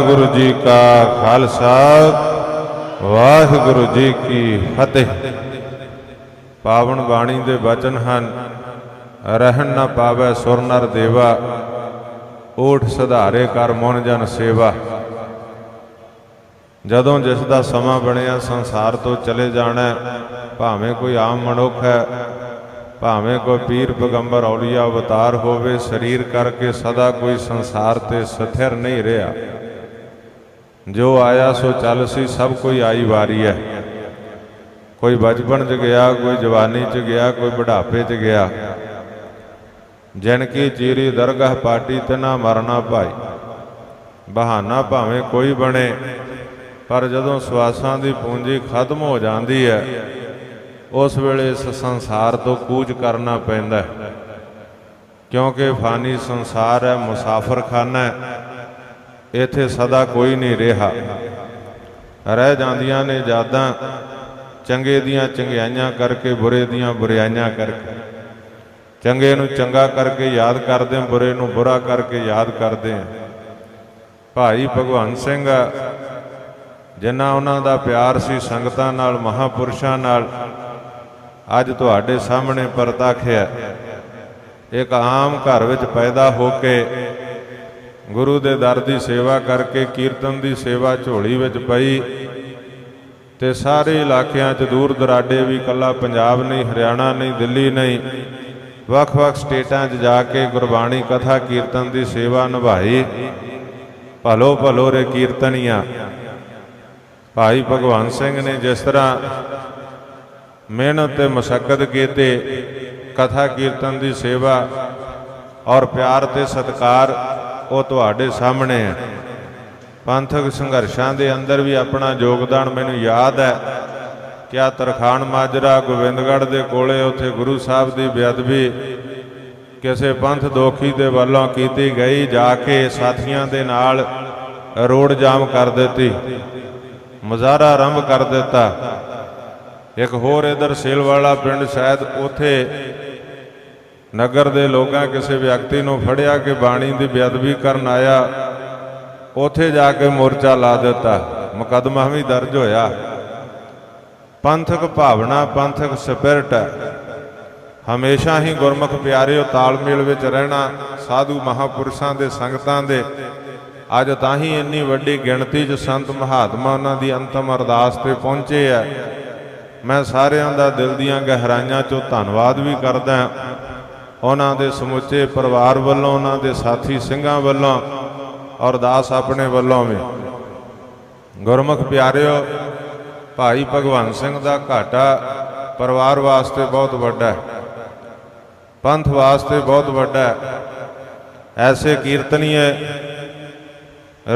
ਵਾਹਿਗੁਰੂ ਜੀ ਕਾ ਖਾਲਸਾ, ਵਾਹਿਗੁਰੂ ਜੀ ਕੀ ਫਤਿਹ। ਪਾਵਨ ਬਾਣੀ ਦੇ ਬਚਨ ਹਨ, ਰਹਿਣ ਨਾ ਪਾਵੇ ਸੁਰ ਨਰ ਦੇਵਾ ਓਠ ਸੁਧਾਰੇ ਕਰ ਮਨ ਜਨ ਸੇਵਾ। ਜਦੋਂ ਜਿਸ ਦਾ ਸਮਾਂ ਬਣਿਆ ਸੰਸਾਰ ਤੋਂ ਚਲੇ ਜਾਣਾ, ਭਾਵੇਂ ਕੋਈ ਆਮ ਮਨੁੱਖ ਹੈ, ਭਾਵੇਂ ਕੋਈ ਪੀਰ ਪੈਗੰਬਰ ਔਲੀਆ ਅਵਤਾਰ ਹੋਵੇ, ਸਰੀਰ ਕਰਕੇ ਸਦਾ ਕੋਈ ਸੰਸਾਰ ਤੇ ਸਥਿਰ ਨਹੀਂ ਰਿਹਾ। ਜੋ ਆਇਆ ਸੋ ਚੱਲ ਸੀ, ਸਭ ਕੋਈ ਆਈ ਵਾਰੀ ਹੈ ਕੋਈ ਬਚਪਨ 'ਚ ਗਿਆ, ਕੋਈ ਜਵਾਨੀ 'ਚ ਗਿਆ, ਕੋਈ ਬੁਢਾਪੇ 'ਚ ਗਿਆ। ਜਨ ਕੀ ਚੀਰੀ ਦਰਗਾਹ ਪਾਟੀ ਤਨਾ ਮਰਨਾ ਭਾਈ। ਬਹਾਨਾ ਭਾਵੇਂ ਕੋਈ ਬਣੇ, ਪਰ ਜਦੋਂ ਸਵਾਸਾਂ ਦੀ ਪੂੰਜੀ ਖਤਮ ਹੋ ਜਾਂਦੀ ਹੈ ਉਸ ਵੇਲੇ ਇਸ ਸੰਸਾਰ ਤੋਂ ਕੂਚ ਕਰਨਾ ਪੈਂਦਾ ਕਿਉਂਕਿ ਫਾਨੀ ਸੰਸਾਰ ਹੈ ਮੁਸਾਫਰਖਾਨਾ ਹੈ ਇੱਥੇ ਸਦਾ ਕੋਈ ਨਹੀਂ ਰਿਹਾ। ਰਹਿ ਜਾਂਦੀਆਂ ਨੇ ਯਾਦਾਂ, ਚੰਗੇ ਦੀਆਂ ਚੰਗਿਆਈਆਂ ਕਰਕੇ, ਬੁਰੇ ਦੀਆਂ ਬੁਰਾਈਆਂ ਕਰਕੇ। ਚੰਗੇ ਨੂੰ ਚੰਗਾ ਕਰਕੇ ਯਾਦ ਕਰਦੇ ਹਾਂ, ਬੁਰੇ ਨੂੰ ਬੁਰਾ ਕਰਕੇ ਯਾਦ ਕਰਦੇ ਹਾਂ। ਭਾਈ ਭਗਵੰਤ ਸਿੰਘ ਜਿੰਨਾ ਉਹਨਾਂ ਦਾ ਪਿਆਰ ਸੀ ਸੰਗਤਾਂ ਨਾਲ, ਮਹਾਪੁਰਸ਼ਾਂ ਨਾਲ, ਅੱਜ ਤੁਹਾਡੇ ਸਾਹਮਣੇ ਪਰਤਾਖਿਆ ਇੱਕ ਆਮ ਘਰ ਵਿੱਚ ਪੈਦਾ ਹੋ ਕੇ ਗੁਰੂ ਦੇ ਦਰ ਦੀ ਸੇਵਾ ਕਰਕੇ ਕੀਰਤਨ ਦੀ ਸੇਵਾ ਝੋਲੀ ਵਿੱਚ ਪਈ ਤੇ ਸਾਰੇ ਇਲਾਕਿਆਂ 'ਚ ਦੂਰ ਦਰਾਡੇ ਵੀ ਕੱਲਾ ਪੰਜਾਬ ਨਹੀਂ, ਹਰਿਆਣਾ ਨਹੀਂ, ਦਿੱਲੀ ਨਹੀਂ ਵੱਖ-ਵੱਖ ਸਟੇਟਾਂ 'ਚ ਜਾ ਕੇ ਗੁਰਬਾਣੀ ਕਥਾ ਕੀਰਤਨ ਦੀ ਸੇਵਾ ਨਿਭਾਈ। ਭਲੋ ਭਲੋ ਰੇ ਕੀਰਤਨੀਆਂ। ਭਾਈ ਭਗਵਾਨ ਸਿੰਘ ਨੇ ਜਿਸ ਤਰ੍ਹਾਂ ਮਿਹਨਤ ਤੇ ਮਸ਼ੱਕਤ ਕੀਤੇ ਕਥਾ ਕੀਰਤਨ ਦੀ ਸੇਵਾ ਔਰ ਪਿਆਰ ਤੇ ਸਤਕਾਰ ਉਹ ਤੁਹਾਡੇ ਸਾਹਮਣੇ ਹੈ। ਪੰਥਕ ਸੰਘਰਸ਼ਾਂ ਦੇ ਅੰਦਰ ਵੀ ਆਪਣਾ ਯੋਗਦਾਨ ਮੈਨੂੰ ਯਾਦ ਹੈ। ਕਿਆ ਆ ਤਰਖਾਣ ਮਾਜਰਾ ਗੋਬਿੰਦਗੜ੍ਹ ਦੇ ਕੋਲੇ ਉੱਥੇ ਗੁਰੂ ਸਾਹਿਬ ਦੀ ਬੇਅਦਬੀ ਕਿਸੇ ਪੰਥ ਦੋਖੀ ਦੇ ਵੱਲੋਂ ਕੀਤੀ ਗਈ, ਜਾ ਕੇ ਸਾਥੀਆਂ ਦੇ ਨਾਲ ਰੋਡ ਜਾਮ ਕਰ ਦਿੱਤੀ। ਮੁਜ਼ਾਹਰਾ ਆਰੰਭ ਕਰ ਦਿੱਤਾ। ਇੱਕ ਹੋਰ ਇਧਰ ਸੇਲ ਵਾਲਾ ਪਿੰਡ ਸ਼ਾਇਦ ਉਥੇ ਨਗਰ ਦੇ ਲੋਕਾਂ ਕਿਸੇ ਵਿਅਕਤੀ ਨੂੰ ਫੜਿਆ ਕਿ ਬਾਣੀ ਦੀ ਬੇਅਦਬੀ ਕਰਨ ਆਇਆ, ਉਥੇ ਜਾ ਕੇ ਮੋਰਚਾ ਲਾ ਦਿੱਤਾ। ਮੁਕੱਦਮਾ ਵੀ ਦਰਜ ਹੋਇਆ। ਪੰਥਕ ਭਾਵਨਾ, ਪੰਥਕ ਸਪਿਰਟ। ਹਮੇਸ਼ਾ ਹੀ ਗੁਰਮੁਖ ਪਿਆਰਿਓ, ਤਾਲਮੇਲ ਵਿੱਚ ਰਹਿਣਾ ਸਾਧੂ ਮਹਾਪੁਰਸ਼ਾਂ ਦੇ ਸੰਗਤਾਂ ਦੇ। ਅੱਜ ਤਾਂ ਹੀ ਇੰਨੀ ਵੱਡੀ ਗਿਣਤੀ 'ਚ ਸੰਤ ਮਹਾਤਮਾ ਉਹਨਾਂ ਦੀ ਅੰਤਮ ਅਰਦਾਸ ਤੇ ਪਹੁੰਚੇ ਆ। ਮੈਂ ਸਾਰਿਆਂ ਦਾ ਦਿਲ ਦੀਆਂ ਗਹਿਰਾਈਆਂ 'ਚੋਂ ਧੰਨਵਾਦ ਵੀ ਕਰਦਾ ਉਹਨਾਂ ਦੇ ਸਮੁੱਚੇ ਪਰਿਵਾਰ ਵੱਲੋਂ, ਉਹਨਾਂ ਦੇ ਸਾਥੀ ਸਿੰਘਾਂ ਵੱਲੋਂ ਔਰ ਦਾਸ ਆਪਣੇ ਵੱਲੋਂ ਵੀ। ਗੁਰਮੁਖ ਪਿਆਰਿਓ, ਭਾਈ ਭਗਵੰਤ ਸਿੰਘ ਦਾ ਘਾਟਾ ਪਰਿਵਾਰ ਵਾਸਤੇ ਬਹੁਤ ਵੱਡਾ ਹੈ। ਪੰਥ ਵਾਸਤੇ ਬਹੁਤ ਵੱਡਾ ਹੈ। ਐਸੇ ਕੀਰਤਨੀਏ,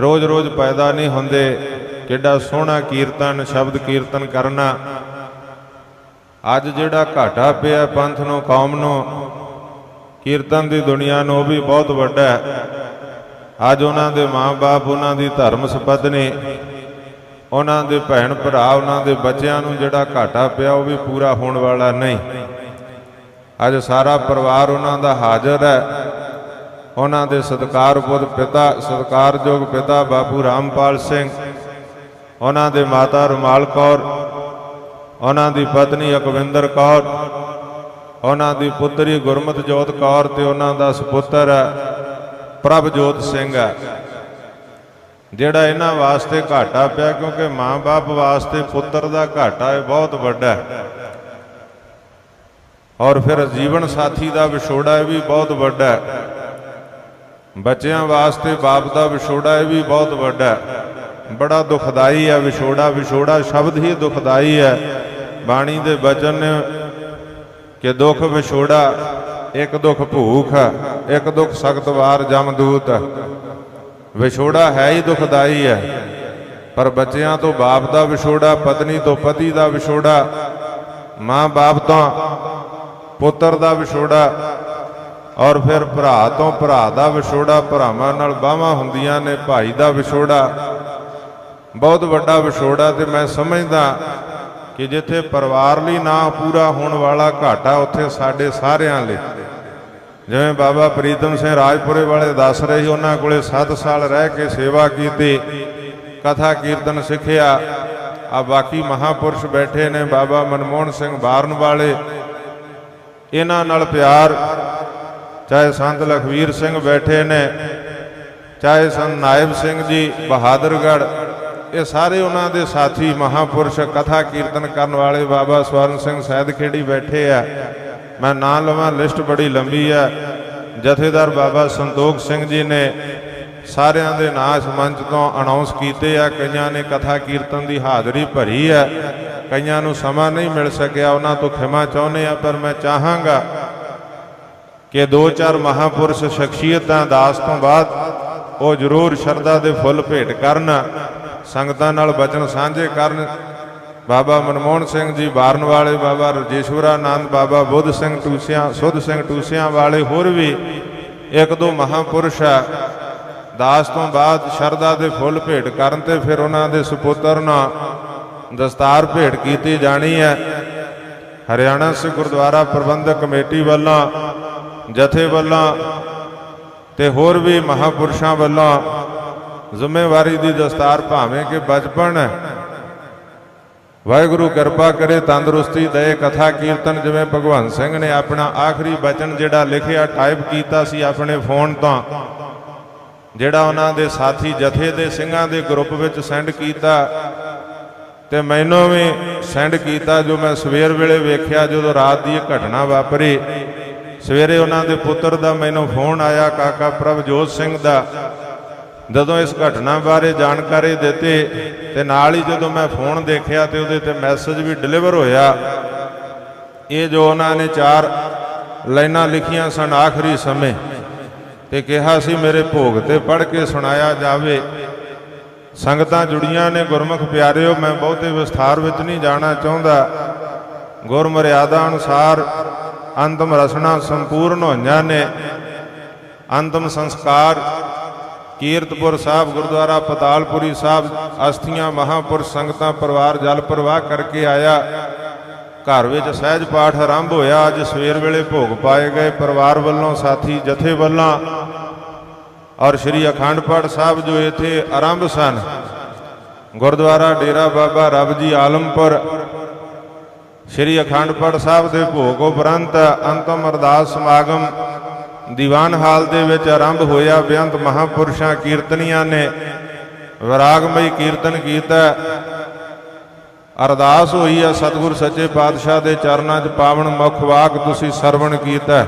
ਰੋਜ਼-ਰੋਜ਼ ਪੈਦਾ ਨਹੀਂ ਹੁੰਦੇ, ਕਿੱਡਾ ਸੋਹਣਾ ਕੀਰਤਨ, ਸ਼ਬਦ ਕੀਰਤਨ ਕਰਨਾ। ਅੱਜ ਜਿਹੜਾ ਘਾਟਾ ਪਿਆ ਪੰਥ ਨੂੰ, ਕੌਮ ਨੂੰ ਕੀਰਤਨ ਦੀ ਦੁਨੀਆ ਨੂੰ ਉਹ ਵੀ ਬਹੁਤ ਵੱਡਾ ਹੈ। ਅੱਜ ਉਹਨਾਂ ਦੇ ਮਾਂ-ਬਾਪ, ਉਹਨਾਂ ਦੀ ਧਰਮ ਸਪਤਨੀ, ਉਹਨਾਂ ਦੇ ਭੈਣ ਭਰਾ, ਉਹਨਾਂ ਦੇ ਬੱਚਿਆਂ ਨੂੰ ਜਿਹੜਾ ਘਾਟਾ ਪਿਆ ਉਹ ਵੀ ਪੂਰਾ ਹੋਣ ਵਾਲਾ ਨਹੀਂ। ਅੱਜ ਸਾਰਾ ਪਰਿਵਾਰ ਉਹਨਾਂ ਦਾ ਹਾਜ਼ਰ ਹੈ। ਉਹਨਾਂ ਦੇ ਸਤਿਕਾਰਪੁਰ ਪਿਤਾ, ਸਤਿਕਾਰਯੋਗ ਪਿਤਾ ਬਾਪੂ ਰਾਮਪਾਲ ਸਿੰਘ, ਉਹਨਾਂ ਦੇ ਮਾਤਾ ਰੁਮਾਲ ਕੌਰ, ਉਹਨਾਂ ਦੀ ਪਤਨੀ ਅਕਵਿੰਦਰ ਕੌਰ ਉਹਨਾਂ ਦੀ ਪੁੱਤਰੀ ਗੁਰਮਤ ਜੋਤ ਕੌਰ ਤੇ ਉਹਨਾਂ ਦਾ ਸੁਪੁੱਤਰ ਪ੍ਰਭਜੋਤ ਸਿੰਘ ਹੈ। ਜਿਹੜਾ ਇਹਨਾਂ ਵਾਸਤੇ ਘਾਟਾ ਪਿਆ ਕਿਉਂਕਿ ਮਾਂ-ਬਾਪ ਵਾਸਤੇ ਪੁੱਤਰ ਦਾ ਘਾਟਾ ਇਹ ਬਹੁਤ ਵੱਡਾ ਹੈ। ਔਰ ਫਿਰ ਜੀਵਨ ਸਾਥੀ ਦਾ ਵਿਛੋੜਾ ਇਹ ਵੀ ਬਹੁਤ ਵੱਡਾ ਹੈ। ਬੱਚਿਆਂ ਵਾਸਤੇ ਬਾਪ ਦਾ ਵਿਛੋੜਾ ਇਹ ਵੀ ਬਹੁਤ ਵੱਡਾ ਹੈ। ਬੜਾ ਦੁਖਦਾਈ ਹੈ ਵਿਛੋੜਾ। ਵਿਛੋੜਾ ਸ਼ਬਦ ਹੀ ਦੁਖਦਾਈ ਹੈ। ਬਾਣੀ ਦੇ ਬਚਨ ਨੇ ਕਿ ਦੁੱਖ ਵਿਛੋੜਾ, ਇੱਕ ਦੁੱਖ ਭੂਖ, ਇੱਕ ਦੁੱਖ ਸਖਤ ਵਾਰ ਜਮਦੂਤ। ਵਿਛੋੜਾ ਹੈ ਹੀ ਦੁਖਦਾਈ ਹੈ, ਪਰ ਬੱਚਿਆਂ ਤੋਂ ਬਾਪ ਦਾ ਵਿਛੋੜਾ, ਪਤਨੀ ਤੋਂ ਪਤੀ ਦਾ ਵਿਛੋੜਾ ਮਾਂ-ਬਾਪ ਤੋਂ ਪੁੱਤਰ ਦਾ ਵਿਛੋੜਾ, ਔਰ ਫਿਰ ਭਰਾ ਤੋਂ ਭਰਾ ਦਾ ਵਿਛੋੜਾ, ਭਰਾਵਾਂ ਨਾਲ ਬਾਹਾਂ ਹੁੰਦੀਆਂ ਨੇ, ਭਾਈ ਦਾ ਵਿਛੋੜਾ। ਬਹੁਤ ਵੱਡਾ ਵਿਛੋੜਾ ਤੇ ਮੈਂ ਸਮਝਦਾ ਕਿ ਜਿੱਥੇ ਪਰਿਵਾਰ ਲਈ ਨਾ ਪੂਰਾ ਹੋਣ ਵਾਲਾ ਘਾਟਾ ਉੱਥੇ ਸਾਡੇ ਸਾਰਿਆਂ ਲਈ। ਜਿਵੇਂ ਬਾਬਾ ਪ੍ਰੀਤਮ ਸਿੰਘ ਰਾਜਪੁਰੇ ਵਾਲੇ ਦੱਸ ਰਹੇ ਸੀ, ਉਹਨਾਂ ਕੋਲੇ 7 ਸਾਲ ਰਹਿ ਕੇ ਸੇਵਾ ਕੀਤੀ, ਕਥਾ ਕੀਰਤਨ ਸਿੱਖਿਆ। ਆ ਬਾਕੀ ਮਹਾਪੁਰਸ਼ ਬੈਠੇ ਨੇ, ਬਾਬਾ ਮਨਮੋਹਨ ਸਿੰਘ ਬਾਰਨ ਵਾਲੇ। ਇਹਨਾਂ ਨਾਲ ਪਿਆਰ, ਚਾਹੇ ਸੰਤ ਲਖਵੀਰ ਸਿੰਘ ਬੈਠੇ ਨੇ, ਚਾਹੇ ਸੰਤ ਨਾਇਬ ਸਿੰਘ ਜੀ, ਬਹਾਦਰਗੜ੍ਹ। ਇਹ ਸਾਰੇ ਉਹਨਾਂ ਦੇ ਸਾਥੀ ਮਹਾਪੁਰਸ਼ ਕਥਾ ਕੀਰਤਨ ਕਰਨ ਵਾਲੇ ਬਾਬਾ ਸਵਰਨ ਸਿੰਘ ਸੈਦ ਖੇੜੀ ਬੈਠੇ ਆ। ਮੈਂ ਨਾਂ ਲਵਾਂ, ਲਿਸਟ ਬੜੀ ਲੰਬੀ ਆ। ਜਥੇਦਾਰ ਬਾਬਾ ਸੰਤੋਖ ਸਿੰਘ ਜੀ ਨੇ ਸਾਰਿਆਂ ਦੇ ਨਾਂ ਮੰਚ ਤੋਂ ਅਨਾਉਂਸ ਕੀਤੇ ਆ, ਕਈਆਂ ਨੇ ਕਥਾ ਕੀਰਤਨ ਦੀ ਹਾਜ਼ਰੀ ਭਰੀ ਹੈ ਕਈਆਂ ਨੂੰ ਸਮਾਂ ਨਹੀਂ ਮਿਲ ਸਕਿਆ, ਉਹਨਾਂ ਤੋਂ ਖਿਮਾ ਚਾਹੁੰਦੇ ਆ, ਪਰ ਮੈਂ ਚਾਹਾਂਗਾ ਕਿ ਦੋ ਚਾਰ ਮਹਾਪੁਰਸ਼ ਸ਼ਖਸੀਅਤਾਂ ਦਾਸ ਤੋਂ ਬਾਅਦ ਉਹ ਜ਼ਰੂਰ ਸ਼ਰਧਾ ਦੇ ਫੁੱਲ ਭੇਟ ਕਰਨ। ਸੰਗਤਾਂ ਨਾਲ ਬਚਨ ਸਾਂਝੇ ਕਰਨ। ਬਾਬਾ ਮਨਮੋਹਨ ਸਿੰਘ ਜੀ ਬਾਰਨ ਵਾਲੇ, ਬਾਬਾ ਰਜੇਸ਼ਵਰਾਨੰਦ ਬਾਬਾ ਬੁੱਧ ਸਿੰਘ ਟੂਸਿਆਂ, ਸੁਧ ਸਿੰਘ ਟੂਸਿਆਂ ਵਾਲੇ ਹੋਰ ਵੀ ਇੱਕ ਦੋ ਮਹਾਪੁਰਸ਼ ਆ। ਦਾਸ ਤੋਂ ਬਾਅਦ ਸ਼ਰਧਾ ਦੇ ਫੁੱਲ ਭੇਟ ਕਰਨ ਤੇ ਫਿਰ ਉਹਨਾਂ ਦੇ ਸੁਪੁੱਤਰ ਨਾਲ ਦਸਤਾਰ ਭੇਟ ਕੀਤੀ ਜਾਣੀ ਹੈ। ਹਰਿਆਣਾ ਸਿੱਖ ਗੁਰਦੁਆਰਾ ਪ੍ਰਬੰਧਕ ਕਮੇਟੀ ਵੱਲੋਂ, ਜਥੇ ਵੱਲੋਂ ਤੇ ਹੋਰ ਵੀ ਮਹਾਪੁਰਸ਼ਾਂ ਵੱਲੋਂ ਜ਼ਿੰਮੇਵਾਰੀ ਦੀ ਦਸਤਾਰ ਭਾਵੇਂ ਕਿ ਬਚਪਨ ਹੈ। ਵਾਹਿਗੁਰੂ ਕਿਰਪਾ ਕਰੇ, ਤੰਦਰੁਸਤੀ ਦੇ ਕਥਾ ਕੀਰਤਨ ਜਿਵੇਂ ਭਗਵੰਤ ਸਿੰਘ ਨੇ ਆਪਣਾ ਆਖਰੀ ਬਚਨ ਜਿਹੜਾ ਲਿਖਿਆ ਟਾਈਪ ਕੀਤਾ ਸੀ ਆਪਣੇ ਫੋਨ ਤੋਂ, ਜਿਹੜਾ ਉਹਨਾਂ ਦੇ ਸਾਥੀ ਜਥੇ ਦੇ ਸਿੰਘਾਂ ਦੇ ਗਰੁੱਪ ਵਿੱਚ ਸੈਂਡ ਕੀਤਾ ਤੇ ਮੈਨੂੰ ਵੀ ਸੈਂਡ ਕੀਤਾ ਜੋ ਮੈਂ ਸਵੇਰ ਵੇਲੇ ਵੇਖਿਆ ਜਦੋਂ ਰਾਤ ਦੀ ਇਹ ਘਟਨਾ ਵਾਪਰੀ। ਸਵੇਰੇ ਉਹਨਾਂ ਦੇ ਪੁੱਤਰ ਦਾ ਮੈਨੂੰ ਫੋਨ ਆਇਆ, ਕਾਕਾ ਪ੍ਰਭਜੋਤ ਸਿੰਘ ਦਾ। ਜਦੋਂ ਇਸ ਘਟਨਾ ਬਾਰੇ ਜਾਣਕਾਰੀ ਦਿੱਤੀ ਤੇ ਨਾਲ ਹੀ ਜਦੋਂ ਮੈਂ ਫੋਨ ਦੇਖਿਆ ਤੇ ਉਹਦੇ ਤੇ ਮੈਸੇਜ ਵੀ ਡਿਲੀਵਰ ਹੋਇਆ, ਇਹ ਜੋ ਉਹਨਾਂ ਨੇ ਚਾਰ ਲਾਈਨਾਂ ਲਿਖੀਆਂ ਸਨ ਆਖਰੀ ਸਮੇਂ ਤੇ ਕਿਹਾ ਸੀ ਮੇਰੇ ਭੋਗ ਤੇ ਪੜ੍ਹ ਕੇ ਸੁਣਾਇਆ ਜਾਵੇ। ਸੰਗਤਾਂ ਜੁੜੀਆਂ ਨੇ, ਗੁਰਮੁਖ ਪਿਆਰਿਓ, ਮੈਂ ਬਹੁਤੇ ਵਿਸਥਾਰ ਵਿੱਚ ਨਹੀਂ ਜਾਣਾ ਚਾਹੁੰਦਾ। ਗੁਰਮਰਿਆਦਾ ਅਨੁਸਾਰ ਅੰਤਮ ਰਸਨਾ ਸੰਪੂਰਨ ਹੋਈਆਂ ਨੇ। ਅੰਤਮ ਸੰਸਕਾਰ ਕੀਰਤਪੁਰ ਸਾਹਿਬ, ਗੁਰਦੁਆਰਾ ਪਤਾਲਪੁਰੀ ਸਾਹਿਬ, ਅਸਥੀਆਂ ਮਹਾਪੁਰਸ਼ ਸੰਗਤਾਂ, ਪਰਿਵਾਰ ਜਲ ਪ੍ਰਵਾਹ ਕਰਕੇ ਆਇਆ। ਘਰ ਵਿੱਚ ਸਹਿਜ ਪਾਠ ਆਰੰਭ ਹੋਇਆ। ਅੱਜ ਸਵੇਰ ਵੇਲੇ ਭੋਗ ਪਾਏ ਗਏ ਪਰਿਵਾਰ ਵੱਲੋਂ, ਸਾਥੀ ਜਥੇ ਵੱਲੋਂ ਔਰ ਸ੍ਰੀ ਅਖੰਡ ਪਾਠ ਸਾਹਿਬ ਜੋ ਇੱਥੇ ਆਰੰਭ ਸਨ। ਗੁਰਦੁਆਰਾ ਡੇਰਾ ਬਾਬਾ ਰੱਬ ਜੀ ਆਲਮਪੁਰ, ਸ੍ਰੀ ਅਖੰਡ ਪਾਠ ਸਾਹਿਬ ਦੇ ਭੋਗ ਉਪਰੰਤ ਅੰਤਮ ਅਰਦਾਸ ਸਮਾਗਮ ਦੀਵਾਨ ਹਾਲ ਦੇ ਵਿੱਚ ਆਰੰਭ ਹੋਇਆ ਬੇਅੰਤ ਮਹਾਪੁਰਸ਼ਾਂ ਕੀਰਤਨੀਆਂ ਨੇ। ਵਿਰਾਗਮਈ ਕੀਰਤਨ ਕੀਤਾ। ਅਰਦਾਸ ਹੋਈ ਆ, ਸਤਿਗੁਰ ਸੱਚੇ ਪਾਤਸ਼ਾਹ ਦੇ ਚਰਨਾਂ 'ਚ ਪਾਵਨ ਮੁਖ ਵਾਕ ਤੁਸੀਂ ਸਰਵਣ ਕੀਤਾ।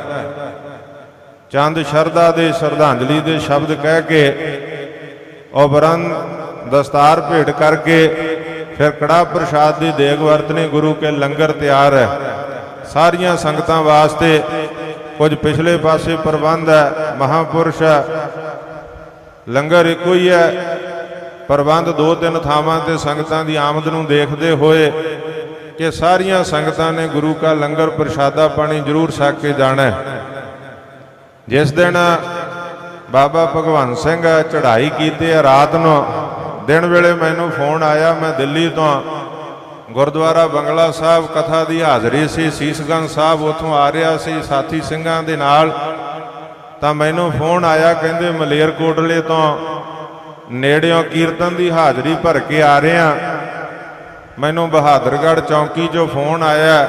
ਚੰਦ ਸ਼ਰਧਾ ਦੇ ਸ਼ਰਧਾਂਜਲੀ ਦੇ ਸ਼ਬਦ ਕਹਿ ਕੇ, ਉਪਰੰਤ ਦਸਤਾਰ ਭੇਟ ਕਰਕੇ ਫਿਰ ਕੜਾ ਪ੍ਰਸ਼ਾਦ ਦੀ ਦੇਗ ਵਰਤਨੀ ਗੁਰੂ ਕੇ ਲੰਗਰ ਤਿਆਰ ਹੈ। ਸਾਰੀਆਂ ਸੰਗਤਾਂ ਵਾਸਤੇ ਕੁਝ ਪਿਛਲੇ ਪਾਸੇ ਪ੍ਰਬੰਧ ਹੈ, ਮਹਾਪੁਰਸ਼ ਹੈ। ਲੰਗਰ ਇੱਕੋ ਹੀ ਹੈ। ਪ੍ਰਬੰਧ ਦੋ ਤਿੰਨ ਥਾਵਾਂ ਤੇ ਸੰਗਤਾਂ ਦੀ ਆਮਦ ਨੂੰ ਦੇਖਦੇ ਹੋਏ ਕਿ ਸਾਰੀਆਂ ਸੰਗਤਾਂ ਨੇ ਗੁਰੂ ਕਾ ਲੰਗਰ ਪ੍ਰਸ਼ਾਦਾ ਪਾਣੀ ਜ਼ਰੂਰ ਛਕ ਕੇ ਜਾਣਾ ਜਿਸ ਦਿਨ ਬਾਬਾ ਭਗਵੰਤ ਸਿੰਘ ਚੜ੍ਹਾਈ ਕੀਤੀ ਹੈ ਰਾਤ ਨੂੰ ਦਿਨ ਵੇਲੇ ਮੈਨੂੰ ਫੋਨ ਆਇਆ, ਮੈਂ ਦਿੱਲੀ ਤੋਂ ਗੁਰਦੁਆਰਾ ਬੰਗਲਾ ਸਾਹਿਬ ਕਥਾ ਦੀ ਹਾਜ਼ਰੀ ਸੀ। ਸੀਸਗੰਜ ਸਾਹਿਬ ਉੱਥੋਂ ਆ ਰਿਹਾ ਸੀ। ਸਾਥੀ ਸਿੰਘਾਂ ਦੇ ਨਾਲ ਤਾਂ ਮੈਨੂੰ ਫੋਨ ਆਇਆ, ਕਹਿੰਦੇ ਮਲੇਰਕੋਟਲੇ ਤੋਂ ਨੇੜਿਓਂ ਕੀਰਤਨ ਦੀ ਹਾਜ਼ਰੀ ਭਰ ਕੇ ਆ ਰਿਹਾ ਮੈਨੂੰ ਬਹਾਦਰਗੜ੍ਹ ਚੌਂਕੀ 'ਚੋਂ ਫੋਨ ਆਇਆ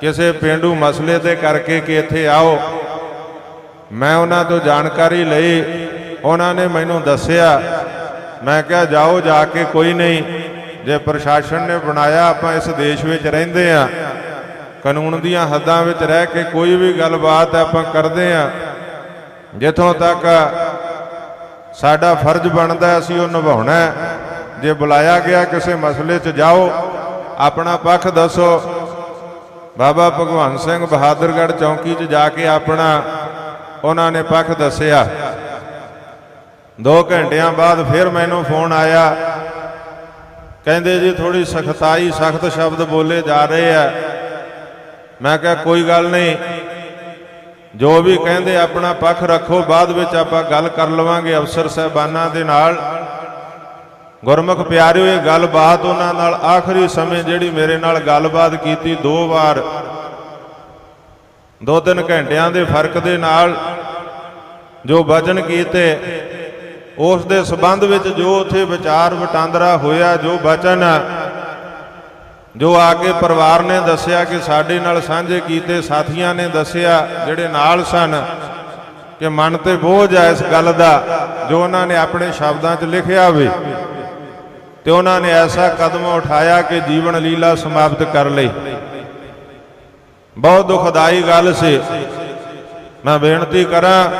ਕਿਸੇ ਪਿੰਡੂ ਮਸਲੇ ਤੇ ਕਰਕੇ ਕਿ ਇੱਥੇ ਆਓ। ਮੈਂ ਉਹਨਾਂ ਤੋਂ ਜਾਣਕਾਰੀ ਲਈ, ਉਹਨਾਂ ਨੇ ਮੈਨੂੰ ਦੱਸਿਆ। ਮੈਂ ਕਿਹਾ, ਜਾਓ, ਜਾ ਕੇ ਕੋਈ ਨਹੀਂ। ਜੇ ਪ੍ਰਸ਼ਾਸਨ ਨੇ ਬਣਾਇਆ, ਆਪਾਂ ਇਸ ਦੇਸ਼ ਵਿੱਚ ਰਹਿੰਦੇ ਆ ਕਾਨੂੰਨ ਦੀਆਂ ਹੱਦਾਂ ਵਿੱਚ ਰਹਿ ਕੇ ਕੋਈ ਵੀ ਗੱਲਬਾਤ ਆਪਾਂ ਕਰਦੇ ਆ ਜਿੱਥੋਂ ਤੱਕ ਸਾਡਾ ਫਰਜ਼ ਬਣਦਾ ਅਸੀਂ ਉਹ ਨਿਭਾਉਣਾ ਜੇ ਬੁਲਾਇਆ ਗਿਆ ਕਿਸੇ ਮਸਲੇ 'ਚ ਜਾਓ, ਆਪਣਾ ਪੱਖ ਦੱਸੋ। ਬਾਬਾ ਭਗਵੰਤ ਸਿੰਘ ਬਹਾਦਰਗੜ੍ਹ ਚੌਂਕੀ 'ਚ ਜਾ ਕੇ ਆਪਣਾ, ਉਹਨਾਂ ਨੇ ਪੱਖ ਦੱਸਿਆ। 2 ਘੰਟਿਆਂ ਬਾਅਦ ਫਿਰ ਮੈਨੂੰ ਫੋਨ ਆਇਆ। ਕਹਿੰਦੇ ਜੀ, ਥੋੜੀ ਸਖਤਾਈ, ਸਖਤ ਸ਼ਬਦ ਬੋਲੇ ਜਾ ਰਹੇ ਆ। ਮੈਂ ਕਿਹਾ, ਕੋਈ ਗੱਲ ਨਹੀਂ। ਜੋ ਵੀ ਕਹਿੰਦੇ, ਆਪਣਾ ਪੱਖ ਰੱਖੋ। ਬਾਅਦ ਵਿੱਚ ਆਪਾਂ ਗੱਲ ਕਰ ਲਵਾਂਗੇ ਅਫਸਰ ਸਹਿਬਾਨਾਂ ਦੇ ਨਾਲ। ਗੁਰਮੁਖ ਪਿਆਰਿਓ, ਇਹ ਗੱਲਬਾਤ ਉਹਨਾਂ ਨਾਲ ਆਖਰੀ ਸਮੇਂ ਜਿਹੜੀ ਮੇਰੇ ਨਾਲ ਗੱਲਬਾਤ ਕੀਤੀ, ਦੋ ਵਾਰ। ਦੋ ਤਿੰਨ ਘੰਟਿਆਂ ਦੇ ਫ਼ਰਕ ਦੇ ਨਾਲ ਜੋ ਵਚਨ ਕੀਤੇ ਉਸ ਦੇ ਸਬੰਧ ਵਿੱਚ ਜੋ ਉੱਥੇ ਵਿਚਾਰ ਵਟਾਂਦਰਾ ਹੋਇਆ, ਜੋ ਬਚਨ, ਜੋ ਆ ਕੇ ਪਰਿਵਾਰ ਨੇ ਦੱਸਿਆ ਕਿ ਸਾਡੇ ਨਾਲ ਸਾਂਝੇ ਕੀਤੇ ਸਾਥੀਆਂ ਨੇ ਦੱਸਿਆ, ਜਿਹੜੇ ਨਾਲ ਸਨ, ਕਿ ਮਨ ਤੇ ਬੋਝ ਹੈ ਇਸ ਗੱਲ ਦਾ, ਜੋ ਉਹਨਾਂ ਨੇ ਆਪਣੇ ਸ਼ਬਦਾਂ 'ਚ ਲਿਖਿਆ ਹੋਵੇ ਤੇ ਉਹਨਾਂ ਨੇ ਐਸਾ ਕਦਮ ਉਠਾਇਆ ਕਿ ਜੀਵਨ ਲੀਲਾ ਸਮਾਪਤ ਕਰ ਲਈ। ਬਹੁਤ ਦੁਖਦਾਈ ਗੱਲ ਸੀ। ਮੈਂ ਬੇਨਤੀ ਕਰਾਂ,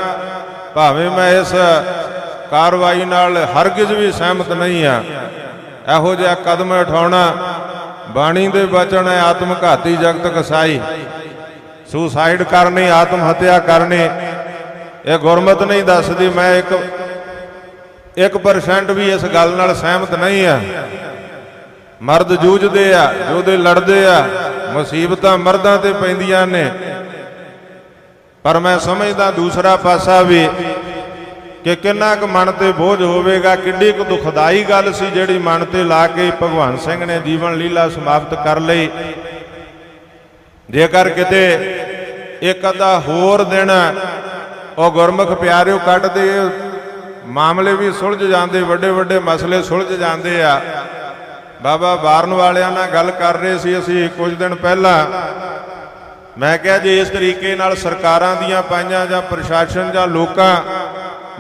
ਭਾਵੇਂ ਮੈਂ ਇਸ ਕਾਰਵਾਈ ਨਾਲ ਹਰਗਿਜ਼ ਵੀ ਸਹਿਮਤ ਨਹੀਂ ਆ। ਇਹੋ ਜਿਹਾ ਕਦਮ ਉਠਾਉਣਾ ਬਾਣੀ ਦੇ ਬਚਨ ਹੈ ਆਤਮ ਘਾਤੀ ਜਗਤ ਕਸਾਈ। ਸੁਸਾਈਡ ਕਰਨੀ, ਆਤਮ ਹੱਤਿਆ ਕਰਨੀ, ਇਹ ਗੁਰਮਤ ਨਹੀਂ ਦੱਸਦੀ। ਮੈਂ ਇੱਕ 1% ਵੀ ਇਸ ਗੱਲ ਨਾਲ ਸਹਿਮਤ ਨਹੀਂ ਆ। ਮਰਦ ਜੂਝਦੇ ਆ, ਜੋਦੇ ਲੜਦੇ ਆ, ਮੁਸੀਬਤਾਂ ਮਰਦਾਂ ਤੇ ਪੈਂਦੀਆਂ ਨੇ। ਪਰ ਮੈਂ ਸਮਝਦਾ ਦੂਸਰਾ ਪਾਸਾ ਵੀ ਕਿ ਕਿੰਨਾ ਕੁ ਮਨ ਤੇ ਬੋਝ ਹੋਵੇਗਾ, ਕਿੱਡੀ ਕੁ ਦੁਖਦਾਈ ਗੱਲ ਸੀ ਜਿਹੜੀ ਮਨ ਤੇ ਲਾ ਕੇ ਭਗਵਾਨ ਸਿੰਘ ਨੇ ਜੀਵਨ ਲੀਲਾ ਸਮਾਪਤ ਕਰ ਲਈ। ਜੇਕਰ ਕਿਤੇ ਇੱਕ ਅੱਧਾ ਹੋਰ ਦਿਨ ਉਹ ਗੁਰਮੁਖ ਪਿਆਰਿਓ ਕੱਢਦੇ, ਮਾਮਲੇ ਵੀ ਸੁਲਝ ਜਾਂਦੇ ਵੱਡੇ ਵੱਡੇ ਮਸਲੇ ਸੁਲਝ ਜਾਂਦੇ ਆ। ਬਾਬਾ ਬਾਰਨ ਵਾਲਿਆਂ ਨਾਲ ਗੱਲ ਕਰ ਰਹੇ ਸੀ ਅਸੀਂ ਕੁਝ ਦਿਨ ਪਹਿਲਾਂ। ਮੈਂ ਕਿਹਾ ਜੇ ਇਸ ਤਰੀਕੇ ਨਾਲ ਸਰਕਾਰਾਂ ਦੀਆਂ ਪਾਈਆਂ ਜਾਂ ਪ੍ਰਸ਼ਾਸਨ ਜਾਂ ਲੋਕਾਂ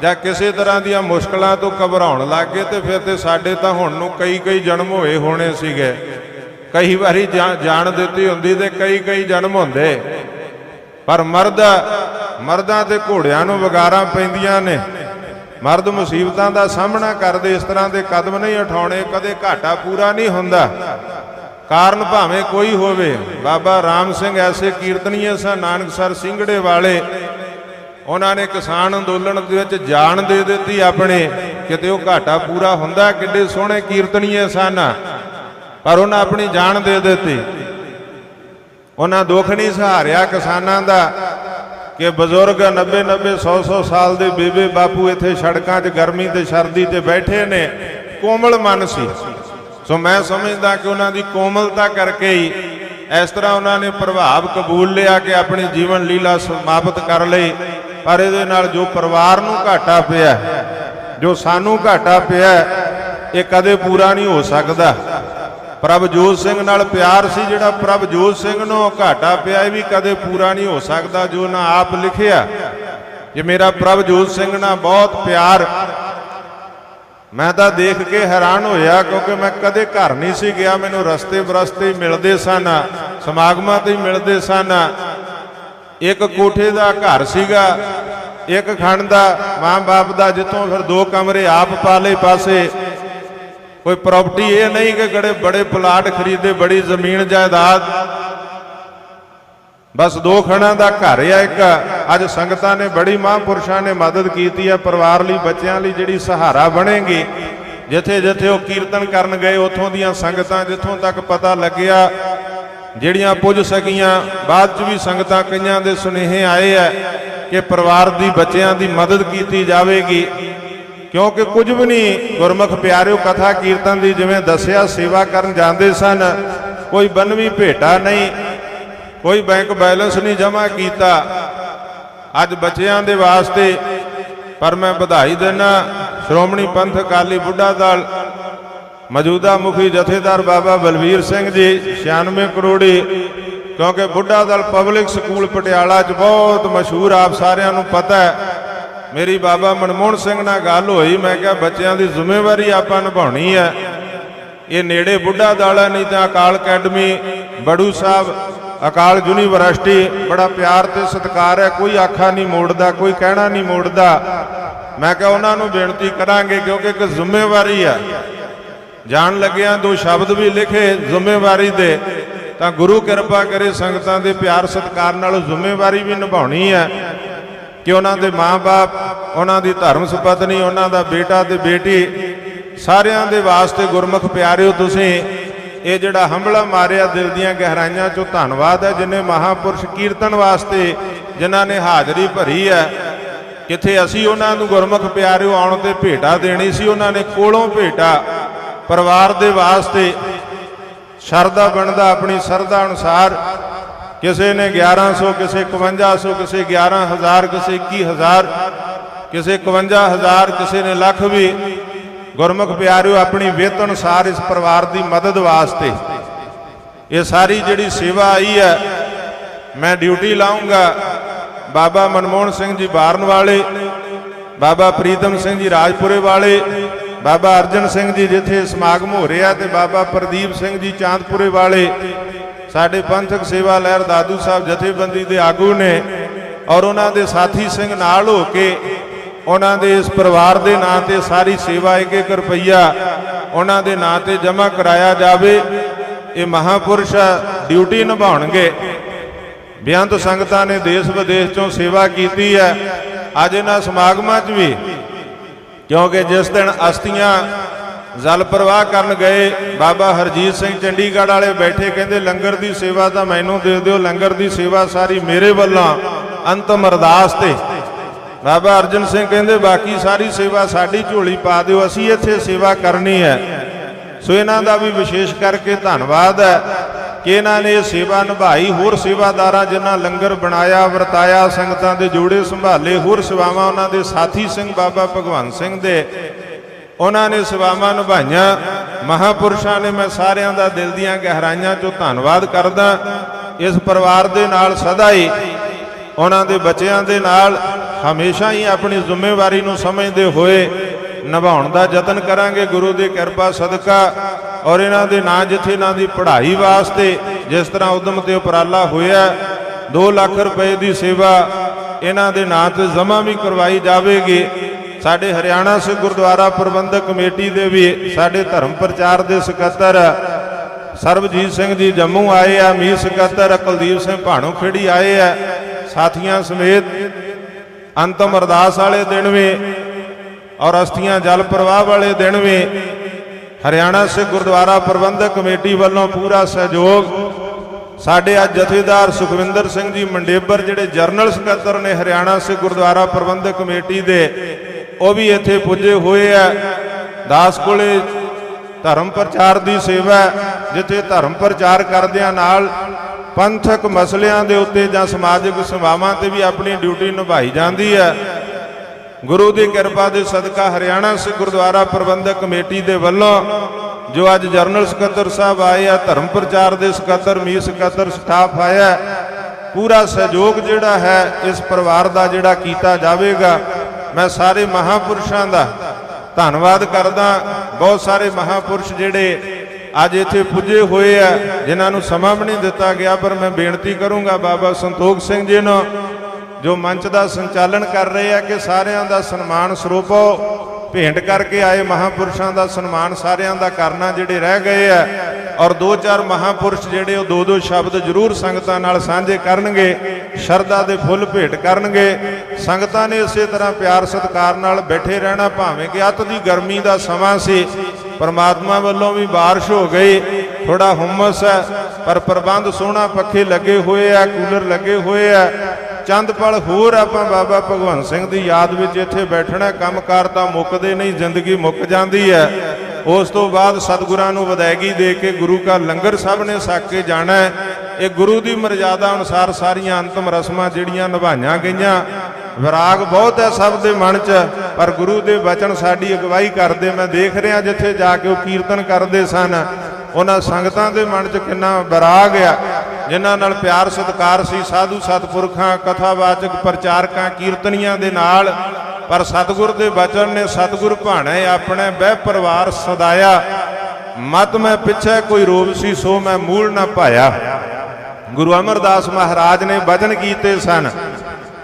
ਜਾਂ ਕਿਸੇ ਤਰ੍ਹਾਂ ਦੀਆਂ ਮੁਸ਼ਕਲਾਂ ਤੋਂ ਘਬਰਾਉਣ ਲੱਗੇ ਤੇ ਫਿਰ ਤੇ ਸਾਡੇ ਤਾਂ ਹੁਣ ਨੂੰ ਕਈ ਕਈ ਜਨਮ ਹੋਏ ਹੋਣੇ ਸੀਗੇ। ਕਈ ਵਾਰੀ ਜਾ- ਜਾਨ ਦਿੱਤੀ ਹੁੰਦੀ ਤੇ ਕਈ ਕਈ ਜਨਮ ਹੁੰਦੇ। ਪਰ ਮਰਦ, ਮਰਦਾਂ ਤੇ ਘੋੜਿਆਂ ਨੂੰ ਵਗਾਰਾਂ ਪੈਂਦੀਆਂ ਨੇ। ਮਰਦ ਮੁਸੀਬਤਾਂ ਦਾ ਸਾਹਮਣਾ ਕਰਦੇ ਇਸ ਤਰ੍ਹਾਂ ਦੇ ਕਦਮ ਨਹੀਂ ਉਠਾਉਣੇ, ਕਦੇ ਘਾਟਾ ਪੂਰਾ ਨਹੀਂ ਹੁੰਦਾ। ਕਾਰਨ ਭਾਵੇਂ ਕੋਈ ਹੋਵੇ, ਬਾਬਾ ਰਾਮ ਸਿੰਘ ਐਸੇ ਕੀਰਤਨੀਏ ਸਨ ਨਾਨਕ ਸਰ ਸਿੰਘੜੇ ਵਾਲੇ। ਉਹਨਾਂ ਨੇ ਕਿਸਾਨ ਅੰਦੋਲਨ ਦੇ ਵਿੱਚ ਜਾਨ ਦੇ ਦਿੱਤੀ ਆਪਣੇ, ਕਿਤੇ ਉਹ ਘਾਟਾ ਪੂਰਾ ਹੁੰਦਾ, ਕਿੱਡੇ ਸੋਹਣੇ ਕੀਰਤਨੀਏ ਸਨ। ਪਰ ਉਹਨਾਂ ਆਪਣੀ ਜਾਨ ਦੇ ਦਿੱਤੀ। ਉਹਨਾਂ ਦੁੱਖ ਨਹੀਂ ਸਹਾਰਿਆ ਕਿਸਾਨਾਂ ਦਾ ਕਿ ਬਜ਼ੁਰਗ 90 90 100 100 ਸਾਲ ਦੇ ਬੇਬੇ ਬਾਪੂ ਇੱਥੇ ਸੜਕਾਂ 'ਚ ਗਰਮੀ ਤੇ ਸਰਦੀ ਤੇ ਬੈਠੇ ਨੇ। ਕੋਮਲ ਮਨ ਸੀ। ਸੋ ਮੈਂ ਸਮਝਦਾ ਕਿ ਉਹਨਾਂ ਦੀ ਕੋਮਲਤਾ ਕਰਕੇ ਹੀ ਇਸ ਤਰ੍ਹਾਂ ਉਹਨਾਂ ਨੇ ਪ੍ਰਭਾਵ ਕਬੂਲ ਲਿਆ ਕਿ ਆਪਣੀ ਜੀਵਨ ਲੀਲਾ ਸਮਾਪਤ ਕਰ ਲਈ। ਪਰ ਇਹਦੇ ਨਾਲ ਜੋ ਪਰਿਵਾਰ ਨੂੰ ਘਾਟਾ ਪਿਆ, ਜੋ ਸਾਨੂੰ ਘਾਟਾ ਪਿਆ, ਇਹ ਕਦੇ ਪੂਰਾ ਨਹੀਂ ਹੋ ਸਕਦਾ। ਪ੍ਰਭਜੋਤ ਸਿੰਘ ਨਾਲ ਪਿਆਰ ਸੀ ਜਿਹੜਾ ਪ੍ਰਭਜੋਤ ਸਿੰਘ ਨੂੰ ਘਾਟਾ ਪਿਆ, ਇਹ ਵੀ ਕਦੇ ਪੂਰਾ ਨਹੀਂ ਹੋ ਸਕਦਾ ਜੋ ਨਾ ਆਪ ਲਿਖਿਆ। ਕਿ ਮੇਰਾ ਪ੍ਰਭਜੋਤ ਸਿੰਘ ਨਾਲ ਬਹੁਤ ਪਿਆਰ, ਮੈਂ ਤਾਂ ਦੇਖ ਕੇ ਹੈਰਾਨ ਹੋਇਆ ਕਿਉਂਕਿ ਮੈਂ ਕਦੇ ਘਰ ਨਹੀਂ ਸੀ ਗਿਆ, ਮੈਨੂੰ ਰਸਤੇ ਬਰਸਤੇ ਮਿਲਦੇ ਸਨ, ਸਮਾਗਮਾਂ ਤੇ ਮਿਲਦੇ ਸਨ ਇੱਕ ਕੋਠੇ ਦਾ ਘਰ ਸੀਗਾ, ਇੱਕ ਖੰਡ ਦਾ ਮਾਂ-ਬਾਪ ਦਾ, ਜਿੱਥੋਂ ਫਿਰ ਦੋ ਕਮਰੇ ਆਪ ਪਾਲੇ ਪਾਸੇ। ਕੋਈ ਪ੍ਰਾਪਰਟੀ ਇਹ ਨਹੀਂ ਕਿ ਗੜੇ ਬੜੇ ਪਲਾਟ ਖਰੀਦੇ, ਬੜੀ ਜ਼ਮੀਨ ਜਾਇਦਾਦ। ਬਸ ਦੋ ਖਣਾ ਦਾ ਘਰ ਆ ਇੱਕ। ਅੱਜ ਸੰਗਤਾਂ ਨੇ ਬੜੀ ਮਹਾਂਪੁਰਸ਼ਾਂ ਨੇ ਮਦਦ ਕੀਤੀ ਹੈ ਪਰਿਵਾਰ ਲਈ, ਬੱਚਿਆਂ ਲਈ ਜਿਹੜੀ ਸਹਾਰਾ ਬਣੇਗੀ। ਜਿੱਥੇ ਜਿੱਥੇ ਉਹ ਕੀਰਤਨ ਕਰਨ ਗਏ, ਉਥੋਂ ਦੀਆਂ ਸੰਗਤਾਂ ਜਿੱਥੋਂ ਤੱਕ ਪਤਾ ਲੱਗਿਆ ਜਿਹੜੀਆਂ ਪੁੱਜ ਸਕੀਆਂ, ਬਾਅਦ ਚ ਵੀ ਸੰਗਤਾਂ ਕਈਆਂ ਦੇ ਸੁਨੇਹੇ ਆਏ ਆ ਕਿ ਪਰਿਵਾਰ ਦੀ ਬੱਚਿਆਂ ਦੀ ਮਦਦ ਕੀਤੀ ਜਾਵੇਗੀ। ਕਿਉਂਕਿ ਕੁਝ ਵੀ ਨਹੀਂ, ਗੁਰਮੁਖ ਪਿਆਰਿਓ ਕਥਾ ਕੀਰਤਨ ਦੀ ਜਿਵੇਂ ਦੱਸਿਆ, ਸੇਵਾ ਕਰਨ ਜਾਂਦੇ ਸਨ, ਕੋਈ ਬੰਨਵੀ ਭੇਟਾ ਨਹੀਂ, ਕੋਈ ਬੈਂਕ ਬੈਲੈਂਸ ਨਹੀਂ ਜਮ੍ਹਾਂ ਕੀਤਾ। ਅੱਜ ਬੱਚਿਆਂ ਦੇ ਵਾਸਤੇ, ਪਰ ਮੈਂ ਵਧਾਈ ਦਿੰਦਾ, ਸ਼੍ਰੋਮਣੀ ਪੰਥ ਅਕਾਲੀ ਬੁੱਢਾ ਦਲ ਮੌਜੂਦਾ ਮੁਖੀ ਜਥੇਦਾਰ ਬਾਬਾ ਬਲਵੀਰ ਸਿੰਘ ਜੀ 96 ਕਰੋੜੀ, ਕਿਉਂਕਿ ਬੁੱਢਾ ਦਲ ਪਬਲਿਕ ਸਕੂਲ ਪਟਿਆਲਾ 'ਚ ਬਹੁਤ ਮਸ਼ਹੂਰ, ਆਪ ਸਾਰਿਆਂ ਨੂੰ ਪਤਾ ਹੈ। ਮੇਰੀ ਬਾਬਾ ਮਨਮੋਹਨ ਸਿੰਘ ਨਾਲ ਗੱਲ ਹੋਈ, ਮੈਂ ਕਿਹਾ ਬੱਚਿਆਂ ਦੀ ਜ਼ਿੰਮੇਵਾਰੀ ਆਪਾਂ ਨਿਭਾਉਣੀ ਹੈ। ਇਹ ਨੇੜੇ ਬੁੱਢਾ ਦਲ ਹੈ, ਨਹੀਂ ਤਾਂ ਅਕਾਲ ਅਕੈਡਮੀ, ਬੜੂ ਸਾਹਿਬ, ਅਕਾਲ ਯੂਨੀਵਰਸਿਟੀ, ਬੜਾ ਪਿਆਰ ਤੇ ਸਤਿਕਾਰ ਹੈ, ਕੋਈ ਆਖਾ ਨਹੀਂ ਮੋੜਦਾ, ਕੋਈ ਕਹਿਣਾ ਨਹੀਂ ਮੋੜਦਾ। ਮੈਂ ਕਿਹਾ ਉਹਨਾਂ ਨੂੰ ਬੇਨਤੀ ਕਰਾਂਗੇ, ਕਿਉਂਕਿ ਇੱਕ ਜ਼ਿੰਮੇਵਾਰੀ ਹੈ। ਜਾਣ ਲੱਗਿਆਂ ਦੋ ਸ਼ਬਦ ਵੀ ਲਿਖੇ ਜ਼ਿੰਮੇਵਾਰੀ ਦੇ, ਤਾਂ ਗੁਰੂ ਕਿਰਪਾ ਕਰੇ ਸੰਗਤਾਂ ਦੇ ਪਿਆਰ ਸਤਿਕਾਰ ਨਾਲ ਜ਼ਿੰਮੇਵਾਰੀ ਵੀ ਨਿਭਾਉਣੀ ਹੈ ਕਿ ਉਹਨਾਂ ਦੇ ਮਾਪੇ ਉਹਨਾਂ ਦੀ ਧਰਮ ਸੁਪਤਨੀ, ਉਹਨਾਂ ਦਾ ਬੇਟਾ ਤੇ ਬੇਟੀ, ਸਾਰਿਆਂ ਦੇ ਵਾਸਤੇ ਗੁਰਮੁਖ ਪਿਆਰਿਓ ਤੁਸੀਂ, ਇਹ ਜਿਹੜਾ ਹੰਬਲਾ ਮਾਰਿਆ ਦਿਲ ਦੀਆਂ ਗਹਿਰਾਈਆਂ ਚੋਂ ਧੰਨਵਾਦ ਹੈ, ਜਿਨੇ ਮਹਾਪੁਰਸ਼ ਕੀਰਤਨ ਵਾਸਤੇ ਜਿਨ੍ਹਾਂ ਨੇ ਹਾਜ਼ਰੀ ਭਰੀ ਹੈ, ਕਿੱਥੇ ਅਸੀਂ ਉਹਨਾਂ ਨੂੰ ਗੁਰਮੁਖ ਪਿਆਰਿਓ ਆਉਣ ਤੇ ਭੇਟਾ ਦੇਣੀ ਸੀ, ਉਹਨਾਂ ਨੇ ਕੋਲੋਂ ਭੇਟਾ ਪਰਿਵਾਰ ਦੇ ਵਾਸਤੇ ਸ਼ਰਦਾ ਬਣਦਾ ਆਪਣੀ ਸਰਦਾ ਅਨੁਸਾਰ। ਕਿਸੇ ਨੇ 1100 ਕਿਸੇ 5100 ਕਿਸੇ 11000 ਕਿਸੇ 21000 ਕਿਸੇ 51000 ਕਿਸੇ ਨੇ ਲੱਖ ਵੀ। ਗੁਰਮੁਖ ਪਿਆਰਿਓ, ਆਪਣੀ ਵਿੱਤ ਅਨੁਸਾਰ ਇਸ ਪਰਿਵਾਰ ਦੀ ਮਦਦ ਵਾਸਤੇ। ਇਹ ਸਾਰੀ ਜਿਹੜੀ ਸੇਵਾ ਆਈ ਹੈ, ਮੈਂ ਡਿਊਟੀ ਲਾਉਂਗਾ ਬਾਬਾ ਮਨਮੋਹਨ ਸਿੰਘ ਜੀ ਬਾਰਨ ਵਾਲੇ, ਬਾਬਾ ਪ੍ਰੀਤਮ ਸਿੰਘ ਜੀ ਰਾਜਪੁਰੇ ਵਾਲੇ ਬਾਬਾ ਅਰਜਨ ਸਿੰਘ ਜੀ ਜਿੱਥੇ ਸਮਾਗਮ ਹੋ ਰਿਹਾ ਤੇ ਬਾਬਾ ਪ੍ਰਦੀਪ ਸਿੰਘ ਜੀ ਚਾਂਦਪੁਰੇ ਵਾਲੇ, ਸਾਡੇ ਪੰਥਕ ਸੇਵਾ ਲਹਿਰ ਦਾਦੂ ਸਾਹਿਬ ਜਥੇਬੰਦੀ ਦੇ ਆਗੂ ਨੇ ਔਰ ਉਹਨਾਂ ਦੇ ਸਾਥੀ ਸਿੰਘ ਨਾਲ ਹੋ ਕੇ ਉਹਨਾਂ ਦੇ ਇਸ ਪਰਿਵਾਰ ਦੇ ਨਾਂ ਤੇ ਸਾਰੀ ਸੇਵਾ ਇੱਕ ਇੱਕ ਰੁਪਈਆ ਉਹਨਾਂ ਦੇ ਨਾਂ ਤੇ ਜਮ੍ਹਾਂ ਕਰਾਇਆ ਜਾਵੇ। ਇਹ ਮਹਾਪੁਰਸ਼ ਡਿਊਟੀ ਨਿਭਾਉਣਗੇ। ਬੇਅੰਤ ਸੰਗਤਾਂ ਨੇ ਦੇਸ਼ ਵਿਦੇਸ਼ ਚੋਂ ਸੇਵਾ ਕੀਤੀ ਹੈ। ਅੱਜ ਇਹਨਾਂ ਸਮਾਗਮਾਂ 'ਚ ਵੀ ਕਿਉਂਕਿ ਜਿਸ ਦਿਨ ਅਸਤੀਆਂ ਜਲ ਪ੍ਰਵਾਹ ਕਰਨ ਗਏ, ਬਾਬਾ ਹਰਜੀਤ ਸਿੰਘ ਚੰਡੀਗੜ੍ਹ ਵਾਲੇ ਬੈਠੇ, ਕਹਿੰਦੇ, ਲੰਗਰ ਦੀ ਸੇਵਾ ਤਾਂ ਮੈਨੂੰ ਦੇ ਦਿਓ, ਲੰਗਰ ਦੀ ਸੇਵਾ ਸਾਰੀ ਮੇਰੇ ਵੱਲੋਂ, ਅੰਤਮ ਅਰਦਾਸ ਤੇ। ਬਾਬਾ ਅਰਜਨ ਸਿੰਘ ਕਹਿੰਦੇ, ਬਾਕੀ ਸਾਰੀ ਸੇਵਾ ਸਾਡੀ ਝੋਲੀ ਪਾ ਦਿਓ, ਅਸੀਂ ਇੱਥੇ ਸੇਵਾ ਕਰਨੀ ਹੈ। ਸੋ ਇਹਨਾਂ ਦਾ ਵੀ ਵਿਸ਼ੇਸ਼ ਕਰਕੇ ਧੰਨਵਾਦ ਹੈ। ਕਿ ਇਹਨਾਂ ਨੇ ਸੇਵਾ ਨਿਭਾਈ? ਹੋਰ ਸੇਵਾਦਾਰਾਂ ਜਿਨ੍ਹਾਂ ਲੰਗਰ ਬਣਾਇਆ, ਵਰਤਾਇਆ, ਸੰਗਤਾਂ ਦੇ ਜੋੜੇ ਸੰਭਾਲੇ, ਹੋਰ ਸੇਵਾਵਾਂ ਉਹਨਾਂ ਦੇ ਸਾਥੀ ਸਿੰਘ ਬਾਬਾ ਭਗਵੰਤ ਸਿੰਘ ਦੇ। ਉਹਨਾਂ ਨੇ ਸੇਵਾਵਾਂ ਨਿਭਾਈਆਂ। ਮਹਾਪੁਰਸ਼ਾਂ ਨੇ ਮੈਂ ਸਾਰਿਆਂ ਦਾ ਦਿਲ ਦੀਆਂ ਗਹਿਰਾਈਆਂ ਚੋਂ ਧੰਨਵਾਦ ਕਰਦਾ। ਇਸ ਪਰਿਵਾਰ ਦੇ ਨਾਲ ਸਦਾ ਹੀ, ਉਹਨਾਂ ਦੇ ਬੱਚਿਆਂ ਦੇ ਨਾਲ ਹਮੇਸ਼ਾ ਹੀ ਆਪਣੀ ਜ਼ਿੰਮੇਵਾਰੀ ਨੂੰ ਸਮਝਦੇ ਹੋਏ ਨਿਭਾਉਣ ਦਾ ਯਤਨ ਕਰਾਂਗੇ, ਗੁਰੂ ਦੀ ਕਿਰਪਾ, ਸਦਕਾ ਔਰ ਇਹਨਾਂ ਦੇ ਨਾਂ ਜਿੱਥੇ ਇਹਨਾਂ ਦੀ ਪੜ੍ਹਾਈ ਵਾਸਤੇ ਜਿਸ ਤਰ੍ਹਾਂ ਉਦਮ ਤੇ ਉਪਰਾਲਾ ਹੋਇਆ 2 ਲੱਖ ਰੁਪਏ ਦੀ ਸੇਵਾ ਇਹਨਾਂ ਦੇ ਨਾਂ ਤੇ ਜਮ੍ਹਾਂ ਵੀ ਕਰਵਾਈ ਜਾਵੇਗੀ। ਸਾਡੇ ਹਰਿਆਣਾ ਸਿੱਖ ਗੁਰਦੁਆਰਾ ਪ੍ਰਬੰਧਕ ਕਮੇਟੀ ਦੇ ਵੀ ਸਾਡੇ ਧਰਮ ਪ੍ਰਚਾਰ ਦੇ ਸਕੱਤਰ ਸਰਬਜੀਤ ਸਿੰਘ ਜੀ ਜੰਮੂ ਆਏ ਆ ਮੀਰ ਸਕੱਤਰ ਕੁਲਦੀਪ ਸਿੰਘ ਭਾਣੋ ਖੇੜੀ ਆਏ ਆ। ਸਾਥੀਆਂ ਸਮੇਤ ਅੰਤਮ ਅਰਦਾਸ ਵਾਲੇ ਦਿਨ ਵੀ ਔਰ ਅਸਥੀਆਂ ਜਲ ਪ੍ਰਵਾਹ ਵਾਲੇ ਦਿਨ ਵੀ ਹਰਿਆਣਾ ਸਿੱਖ ਗੁਰਦੁਆਰਾ ਪ੍ਰਬੰਧਕ ਕਮੇਟੀ ਵੱਲੋਂ ਪੂਰਾ ਸਹਿਯੋਗ ਸਾਡੇ ਅੱਜ ਜਥੇਦਾਰ ਸੁਖਵਿੰਦਰ ਸਿੰਘ ਜੀ ਮੰਡੇਬਰ, ਜਿਹੜੇ ਜਰਨਲ ਸਕੱਤਰ ਨੇ ਹਰਿਆਣਾ ਸਿੱਖ ਗੁਰਦੁਆਰਾ ਪ੍ਰਬੰਧਕ ਕਮੇਟੀ ਦੇ, ਉਹ ਵੀ ਇੱਥੇ ਪੁੱਜੇ ਹੋਏ ਆ। ਦਾਸ ਕੋਲੇ ਧਰਮ ਪ੍ਰਚਾਰ ਦੀ ਸੇਵਾ ਜਿੱਥੇ ਧਰਮ ਪ੍ਰਚਾਰ ਕਰਦਿਆਂ ਨਾਲ ਪੰਥਕ ਮਸਲਿਆਂ ਦੇ ਉੱਤੇ ਜਾਂ ਸਮਾਜਿਕ ਸੇਵਾਵਾਂ ਤੇ ਵੀ ਆਪਣੀ ਡਿਊਟੀ ਨਿਭਾਈ ਜਾਂਦੀ ਹੈ। ਗੁਰੂ ਦੀ ਕਿਰਪਾ ਦੇ ਸਦਕਾ ਹਰਿਆਣਾ ਸਿੱਖ ਗੁਰਦੁਆਰਾ ਪ੍ਰਬੰਧਕ ਕਮੇਟੀ ਦੇ ਵੱਲੋਂ ਜੋ ਅੱਜ ਜਰਨਲ ਸਕੱਤਰ ਸਾਹਿਬ ਆਏ ਆ, ਧਰਮ ਪ੍ਰਚਾਰ ਦੇ ਸਕੱਤਰ ਮੀਰ ਸਕੱਤਰ ਸਟਾਫ ਆਇਆ ਪੂਰਾ ਸਹਿਯੋਗ ਜਿਹੜਾ ਹੈ, ਇਸ ਪਰਿਵਾਰ ਦਾ ਜਿਹੜਾ ਕੀਤਾ ਜਾਵੇਗਾ, ਮੈਂ ਸਾਰੇ ਮਹਾਪੁਰਸ਼ਾਂ ਦਾ ਧੰਨਵਾਦ ਕਰਦਾ। ਬਹੁਤ ਸਾਰੇ ਮਹਾਪੁਰਸ਼ ਜਿਹੜੇ ਅੱਜ ਇੱਥੇ ਪੁੱਜੇ ਹੋਏ ਆ, ਜਿਨ੍ਹਾਂ ਨੂੰ ਸਮਾਂ ਵੀ ਨਹੀਂ ਦਿੱਤਾ ਗਿਆ, ਪਰ ਮੈਂ ਬੇਨਤੀ ਕਰੂੰਗਾ ਬਾਬਾ ਸੰਤੋਖ ਸਿੰਘ ਜੀ ਨੂੰ ਜੋ ਮੰਚ ਦਾ ਸੰਚਾਲਨ ਕਰ ਰਹੇ ਆ ਕਿ ਸਾਰਿਆਂ ਦਾ ਸਨਮਾਨ ਸਰੂਪੋ ਭੇਂਟ ਕਰਕੇ ਆਏ ਮਹਾਪੁਰਸ਼ਾਂ ਦਾ ਸਨਮਾਨ ਸਾਰਿਆਂ ਦਾ ਕਰਨਾ ਜਿਹੜੇ ਰਹਿ ਗਏ ਆ। ਔਰ ਦੋ ਚਾਰ ਮਹਾਪੁਰਸ਼ ਜਿਹੜੇ ਉਹ ਦੋ ਦੋ ਸ਼ਬਦ ਜ਼ਰੂਰ ਸੰਗਤਾਂ ਨਾਲ ਸਾਂਝੇ ਕਰਨਗੇ। ਸ਼ਰਧਾ ਦੇ ਫੁੱਲ ਭੇਟ ਕਰਨਗੇ। ਸੰਗਤਾਂ ਨੇ ਇਸੇ ਤਰ੍ਹਾਂ ਪਿਆਰ ਸਤਿਕਾਰ ਨਾਲ ਬੈਠੇ ਰਹਿਣਾ ਭਾਵੇਂ ਕਿ ਅੱਤ ਦੀ ਗਰਮੀ ਦਾ ਸਮਾਂ ਸੀ। ਪਰਮਾਤਮਾ ਵੱਲੋਂ ਵੀ ਬਾਰਿਸ਼ ਹੋ ਗਈ। ਥੋੜਾ ਹੁਮਸ ਹੈ, ਪਰ ਪ੍ਰਬੰਧ ਸੋਹਣਾ ਪੱਖੇ ਲੱਗੇ ਹੋਏ ਆ, ਕੂਲਰ ਲੱਗੇ ਹੋਏ ਆ। ਚੰਦ ਪਲ ਹੋਰ ਆਪਾਂ ਬਾਬਾ ਭਗਵੰਤ ਸਿੰਘ ਦੀ ਯਾਦ ਵਿੱਚ ਇੱਥੇ ਬੈਠਣਾ, ਕੰਮਕਾਰ ਤਾਂ ਮੁੱਕਦੇ ਨਹੀਂ, ਜ਼ਿੰਦਗੀ ਮੁੱਕ ਜਾਂਦੀ ਹੈ। ਉਸ ਤੋਂ ਬਾਅਦ ਸਤਿਗੁਰਾਂ ਨੂੰ ਵਿਦਾਇਗੀ ਦੇ ਕੇ ਗੁਰੂ ਕਾ ਲੰਗਰ ਸਭ ਨੇ ਛਕ ਕੇ ਜਾਣਾ ਹੈ। ਇਹ ਗੁਰੂ ਦੀ ਮਰਜ਼ਾਦਾ ਅਨੁਸਾਰ ਸਾਰੀਆਂ ਅੰਤਮ ਰਸਮਾਂ ਜਿਹੜੀਆਂ ਨਿਭਾਈਆਂ ਗਈਆਂ, ਵਿਰਾਗ ਬਹੁਤ ਹੈ ਸਭ ਦੇ ਮਨ 'ਚ, ਪਰ ਗੁਰੂ ਦੇ ਬਚਨ ਸਾਡੀ ਅਗਵਾਈ ਕਰਦੇ, ਮੈਂ ਦੇਖ ਰਿਹਾ ਜਿੱਥੇ ਜਾ ਕੇ ਉਹ ਕੀਰਤਨ ਕਰਦੇ ਸਨ। ਉਹਨਾਂ ਸੰਗਤਾਂ ਦੇ ਮਨ 'ਚ ਕਿੰਨਾ ਵਿਰਾਗ ਆ। ਜਿਨ੍ਹਾਂ ਨਾਲ ਪਿਆਰ ਸਤਿਕਾਰ ਸੀ, ਸਾਧੂ ਸਤਪੁਰਖਾਂ, ਕਥਾਵਾਚਕ ਪ੍ਰਚਾਰਕਾਂ, ਕੀਰਤਨੀਆਂ ਦੇ ਨਾਲ, ਪਰ ਸਤਿਗੁਰ ਦੇ ਬਚਨ ਨੇ ਸਤਿਗੁਰ ਭਾਣੇ ਆਪਣੇ ਬਹਿ ਪਰਿਵਾਰ ਸਦਾਇਆ। ਮਤ ਮੈਂ ਪਿੱਛੇ ਕੋਈ ਰੋਬ ਸੀ, ਸੋ ਮੈਂ ਮੂਲ ਨਾ ਪਾਇਆ। ਗੁਰੂ ਅਮਰਦਾਸ ਮਹਾਰਾਜ ਨੇ ਬਚਨ ਕੀਤੇ ਸਨ।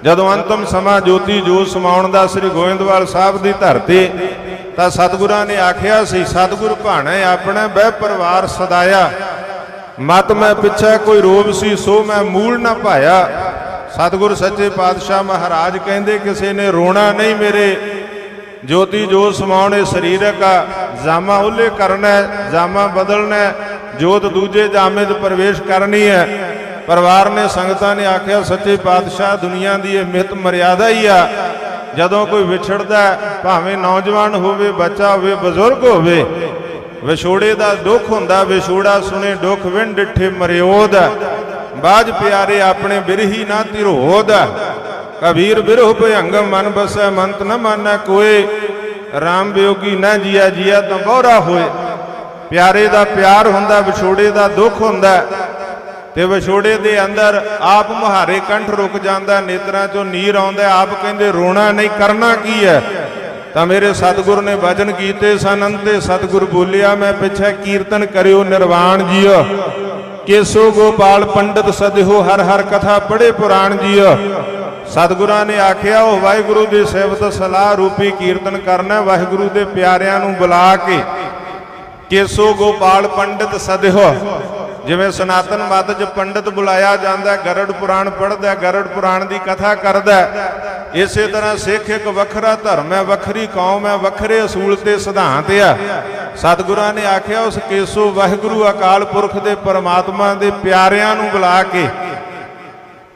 ਜਦੋਂ ਅੰਤਮ ਸਮਾਂ ਜੋਤੀ ਜੋਤ ਸਮਾਉਣ ਦਾ ਸ੍ਰੀ ਗੋਇੰਦਵਾਲ ਸਾਹਿਬ ਦੀ ਧਰਤੀ, ਤਾਂ ਸਤਿਗੁਰਾਂ ਨੇ ਆਖਿਆ ਸੀ, ਸਤਿਗੁਰ ਭਾਣੇ ਆਪਣੇ ਬਹਿ ਪਰਿਵਾਰ ਸਦਾਇਆ। ਮਤ ਮੈਂ ਪਿੱਛੇ ਕੋਈ ਰੋਬ ਸੀ, ਸੋ ਮੈਂ ਮੂਲ ਨਾ ਪਾਇਆ ਸਤਿਗੁਰ ਸੱਚੇ ਪਾਤਸ਼ਾਹ ਮਹਾਰਾਜ ਕਹਿੰਦੇ, ਕਿਸੇ ਨੇ ਰੋਣਾ ਨਹੀਂ ਮੇਰੇ। ਜੋਤੀ ਜੋਤ ਸਮਾਉਣੇ ਸਰੀਰਕ ਆ, ਜਾਮਾ ਉਲੇ ਕਰਨਾ ਜਾਮਾ ਬਦਲਣਾ ਜੋਤ ਦੂਜੇ ਜਾਮੇ 'ਚ ਪ੍ਰਵੇਸ਼ ਕਰਨੀ ਹੈ। ਪਰਿਵਾਰ ਨੇ ਸੰਗਤਾਂ ਨੇ ਆਖਿਆ, ਸੱਚੇ ਪਾਤਸ਼ਾਹ, ਦੁਨੀਆ ਦੀ ਇਹ ਮਿਤ ਮਰਿਆਦਾ ਹੀ ਆ। ਜਦੋਂ ਕੋਈ ਵਿਛੜਦਾ ਭਾਵੇਂ ਨੌਜਵਾਨ ਹੋਵੇ, ਬੱਚਾ ਹੋਵੇ, ਬਜ਼ੁਰਗ ਹੋਵੇ ਵਿਛੋੜੇ ਦਾ ਦੁੱਖ ਹੁੰਦਾ, ਵਿਛੋੜਾ ਸੁਣੇ ਦੁੱਖ ਵਿਣ ਡਿਠੇ ਮਰਿਓਦ। ਬਾਜ ਪਿਆਰੇ, ਆਪਣੇ ਬਿਰਹੀ ਨਾ ਧਿਰੋਧ ਕਬੀਰ ਬਿਰਹੁ ਭਯੰਗਮ ਮਨ ਬਸੈ, ਮੰਤ ਨ ਮਾਨੈ ਕੋਏ। RAM ਬਿਯੋਗੀ ਨਾ ਜੀਆ ਜੀਆ ਤਾਂ ਬੋਰਾ ਹੋਏ। ਪਿਆਰੇ ਦਾ ਪਿਆਰ ਹੁੰਦਾ, ਵਿਛੋੜੇ ਦਾ ਦੁੱਖ ਹੁੰਦਾ। ਤੇ ਵਿਛੋੜੇ ਦੇ ਅੰਦਰ ਆਪ ਮੁਹਾਰੇ ਕੰਠ ਰੁਕ ਜਾਂਦਾ, ਨੇਤਰਾਂ ਚੋਂ ਨੀਰ ਆਉਂਦਾ, ਆਪ ਕਹਿੰਦੇ ਰੋਣਾ ਨਹੀਂ, ਕਰਨਾ ਕੀ ਹੈ? ਤਾਂ ਮੇਰੇ ਸਤਿਗੁਰ ਨੇ ਵਚਨ ਕੀਤੇ ਸਨ, ਅੰਤੇ ਸਤਿਗੁਰ ਬੋਲਿਆ, ਮੈਂ ਪਿੱਛੇ ਕੀਰਤਨ ਕਰਿਓ ਨਿਰਵਾਣ ਜੀਓ। ਕੇਸੋ ਗੋਪਾਲ ਪੰਡਤ ਸਦਿਓ ਹਰ ਹਰ ਕਥਾ ਪੜੇ ਪੁਰਾਣ ਜੀਓ। ਸਤਿਗੁਰਾਂ ਨੇ ਆਖਿਆ, ਉਹ ਵਾਹਿਗੁਰੂ ਦੀ ਸਿਫਤ ਸਲਾਹ ਰੂਪੀ ਕੀਰਤਨ ਕਰਨਾ, ਵਾਹਿਗੁਰੂ ਦੇ ਪਿਆਰਿਆਂ ਨੂੰ ਬੁਲਾ ਕੇ ਕੇਸੋ ਗੋਪਾਲ ਪੰਡਤ ਸਦਿਓ ਜਿਵੇਂ ਸਨਾਤਨ ਮਤ 'ਚ ਪੰਡਿਤ ਬੁਲਾਇਆ ਜਾਂਦਾ, ਗਰੜ ਪੁਰਾਣ ਪੜ੍ਹਦਾ, ਗਰੜ ਪੁਰਾਣ ਦੀ ਕਥਾ ਕਰਦਾ। ਇਸੇ ਤਰ੍ਹਾਂ ਸਿੱਖ ਇੱਕ ਵੱਖਰਾ ਧਰਮ ਹੈ, ਵੱਖਰੀ ਕੌਮ ਹੈ, ਵੱਖਰੇ ਅਸੂਲ ਤੇ ਸਿਧਾਂਤ ਆ। ਸਤਿਗੁਰਾਂ ਨੇ ਆਖਿਆ, ਉਸ ਕੇਸੋ ਵਾਹਿਗੁਰੂ ਅਕਾਲ ਪੁਰਖ ਦੇ ਪਰਮਾਤਮਾ ਦੇ ਪਿਆਰਿਆਂ ਨੂੰ ਬੁਲਾ ਕੇ,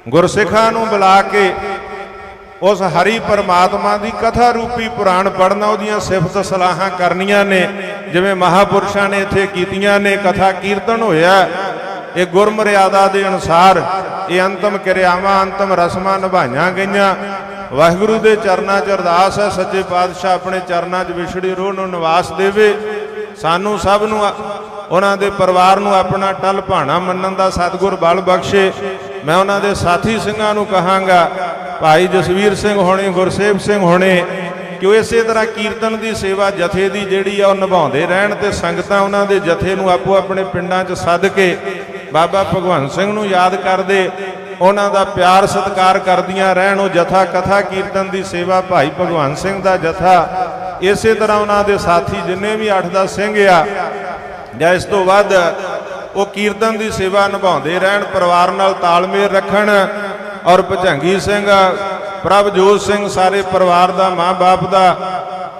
ਗੁਰਸਿੱਖਾਂ ਨੂੰ ਬੁਲਾ ਕੇ ਉਸ ਹਰੀ ਪਰਮਾਤਮਾ ਦੀ ਕਥਾ ਰੂਪੀ ਪੁਰਾਣ ਪੜਨਾ ਉਹਦੀਆਂ ਸਿਫਤ ਸਲਾਹਾਂ ਕਰਨੀਆਂ ਨੇ। ਜਿਵੇਂ ਮਹਾਪੁਰਸ਼ਾਂ ਨੇ ਇੱਥੇ ਕੀਤੀਆਂ ਨੇ, ਕਥਾ ਕੀਰਤਨ ਹੋਇਆ। ਇਹ ਗੁਰਮਰਿਆਦਾ ਦੇ ਅਨੁਸਾਰ ਇਹ ਅੰਤਮ ਕਿਰਿਆਵਾਂ, ਅੰਤਮ ਰਸਮਾਂ ਨਿਭਾਈਆਂ ਗਈਆਂ। ਵਾਹਿਗੁਰੂ ਦੇ ਚਰਨਾਂ 'ਚ ਅਰਦਾਸ ਹੈ, ਸੱਚੇ ਪਾਤਸ਼ਾਹ ਆਪਣੇ ਚਰਨਾਂ 'ਚ ਵਿਛੜੀ ਰੂਹ ਨੂੰ ਨਿਵਾਸ ਦੇਵੇ। ਸਾਨੂੰ ਸਭ ਨੂੰ, ਉਹਨਾਂ ਦੇ ਪਰਿਵਾਰ ਨੂੰ ਆਪਣਾ ਟਲ ਭਾਣਾ ਮੰਨਣ ਦਾ ਸਤਿਗੁਰ ਬਲ ਬਖਸ਼ੇ। ਮੈਂ ਉਹਨਾਂ ਦੇ ਸਾਥੀ ਸਿੰਘਾਂ ਨੂੰ ਕਹਾਂਗਾ ਭਾਈ ਜਸਵੀਰ ਸਿੰਘ ਹੋਣੇ, ਗੁਰਸੇਵ ਸਿੰਘ ਹੋਣੇ ਕਿ ਉਹ ਇਸੇ ਤਰ੍ਹਾਂ ਕੀਰਤਨ ਦੀ ਸੇਵਾ ਜਥੇ ਦੀ ਜਿਹੜੀ ਆ, ਉਹ ਨਿਭਾਉਂਦੇ ਰਹਿਣ ਤੇ ਸੰਗਤਾਂ ਉਹਨਾਂ ਦੇ ਜਥੇ ਨੂੰ ਆਪੋ ਆਪਣੇ ਪਿੰਡਾਂ 'ਚ ਸੱਦ ਕੇ ਬਾਬਾ ਭਗਵੰਤ ਸਿੰਘ ਨੂੰ ਯਾਦ ਕਰਦੇ, ਉਹਨਾਂ ਦਾ ਪਿਆਰ ਸਤਿਕਾਰ ਕਰਦੀਆਂ ਰਹਿਣ, ਉਹ ਜਥਾ ਕਥਾ ਕੀਰਤਨ ਦੀ ਸੇਵਾ ਭਾਈ ਭਗਵੰਤ ਸਿੰਘ ਦਾ ਜਥਾ। ਇਸੇ ਤਰ੍ਹਾਂ ਉਹਨਾਂ ਦੇ ਸਾਥੀ ਜਿੰਨੇ ਵੀ 8-10 ਸਿੰਘ ਆ, ਜਾਂ ਇਸ ਤੋਂ ਵੱਧ, ਉਹ ਕੀਰਤਨ ਦੀ ਸੇਵਾ ਨਿਭਾਉਂਦੇ ਰਹਿਣ, ਪਰਿਵਾਰ ਨਾਲ ਤਾਲਮੇਲ ਰੱਖਣ ਔਰ ਭਜੰਗੀ ਸਿੰਘ, ਪ੍ਰਭਜੋਤ ਸਿੰਘ ਸਾਰੇ ਪਰਿਵਾਰ ਦਾ, ਮਾਂ-ਬਾਪ ਦਾ,